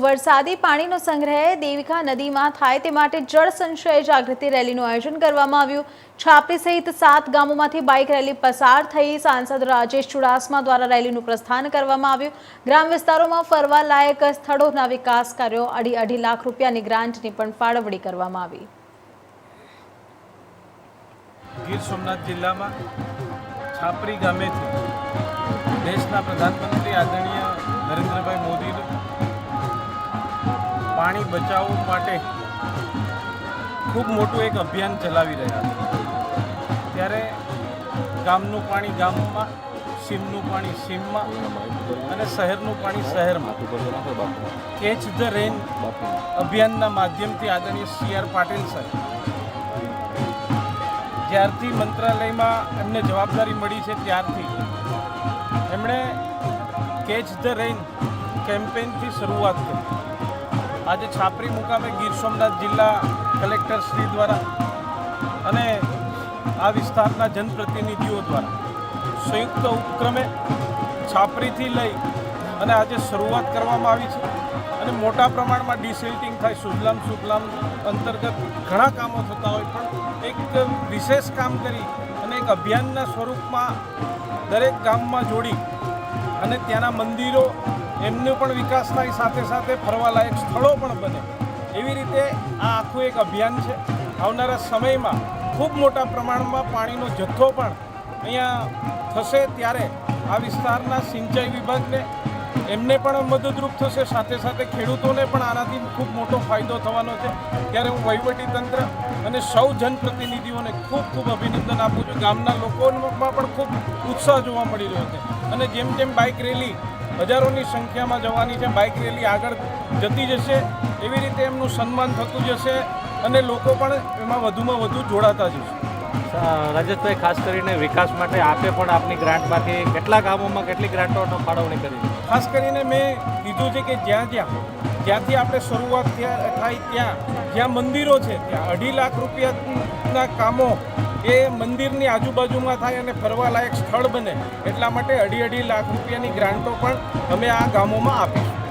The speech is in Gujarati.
વરસાદી પાણીનો સંગ્રહ દેવિકા નદીમાં થાય તે માટે જળ સંશય જાગૃતિ રેલીનું આયોજન કરવામાં આવ્યું. છાપરી સહિત સાત ગામોમાંથી બાઇક રેલી પસાર થઈ સાંસદ રાજેશ ચુડાસમા દ્વારા રેલીનું પ્રસ્થાન કરવામાં આવ્યું. ગ્રામ વિસ્તારોમાં ફરવા લાયક સ્થળોના વિકાસ કાર્યો અઢી અઢી લાખ રૂપિયાની ગ્રાન્ટની પણ ફાળવણી કરવામાં આવી. ગીર સોમનાથ જિલ્લામાં છાપરી ગામેથી દેશના પ્રધાનમંત્રી આદરણીય નરેન્દ્રભાઈ પાણી બચાવવા માટે ખૂબ મોટું એક અભિયાન ચલાવી રહ્યા છે. ત્યારે ગામનું પાણી ગામમાં, સીમનું પાણી સીમમાં અને શહેરનું પાણી શહેરમાં. કેચ ધ રેન અભિયાનના માધ્યમથી આદરણીય સી આર પાટીલ સાહેબ. જ્યારથી મંત્રાલયમાં એમને જવાબદારી મળી છે, ત્યારથી એમણે કેચ ધ રેન કેમ્પેનથી શરૂઆત કરી. આજે છાપરી મુકામે ગીર સોમનાથ જિલ્લા કલેક્ટર શ્રી દ્વારા અને આ વિસ્તારના જનપ્રતિનિધિઓ દ્વારા સંયુક્ત ઉપક્રમે છાપરીથી લઈ અને આજે શરૂઆત કરવામાં આવી છે અને મોટા પ્રમાણમાં ડિસિલ્ટિંગ થાય સુજલામ સુફલામ અંતર્ગત ઘણા કામો થતા હોય પણ એક વિશેષ કામ કરી અને એક અભિયાનના સ્વરૂપમાં દરેક ગામમાં જોડી અને ત્યાંના મંદિરો એમનો પણ વિકાસ થાય, સાથે સાથે ફરવાલાયક સ્થળો પણ બને. એવી રીતે આ આખું એક અભિયાન છે. આવનારા સમયમાં ખૂબ મોટા પ્રમાણમાં પાણીનો જથ્થો પણ અહીંયા થશે ત્યારે આ વિસ્તારના સિંચાઈ વિભાગને એમને પણ મદદરૂપ થશે. સાથે સાથે ખેડૂતોને પણ આનાથી ખૂબ મોટો ફાયદો થવાનો છે. ત્યારે હું વહીવટી તંત્ર અને સૌ જનપ્રતિનિધિઓને ખૂબ ખૂબ અભિનંદન આપું છું. ગામના લોકોમાં પણ ખૂબ ઉત્સાહ જોવા મળી રહ્યો છે. અને જેમ જેમ બાઇક રેલી હજારોની સંખ્યામાં જવાની છે બાઇક રેલી આગળ જતી જશે એવી રીતે એમનું સન્માન થતું જશે અને લોકો પણ એમાં વધુમાં વધુ જોડાતા જશે. રાજેશભાઈ ખાસ કરીને વિકાસ માટે આપે પણ આપની ગ્રાન્ટમાંથી કેટલા ગામોમાં કેટલી ગ્રાન્ટોનો ફાળવણી કરી ખાસ કરીને મેં કીધું છે કે જ્યાં જ્યાં જ્યાંથી આપણે શરૂઆત થાય ત્યાં જ્યાં મંદિરો છે ત્યાં અઢી લાખ રૂપિયાના કામો એ મંદિરની આજુબાજુમાં થાય અને ફરવાલાયક સ્થળ બને એટલા માટે અઢી અઢી લાખ રૂપિયાની ગ્રાન્ટો પણ અમે આ ગામોમાં આપીશું.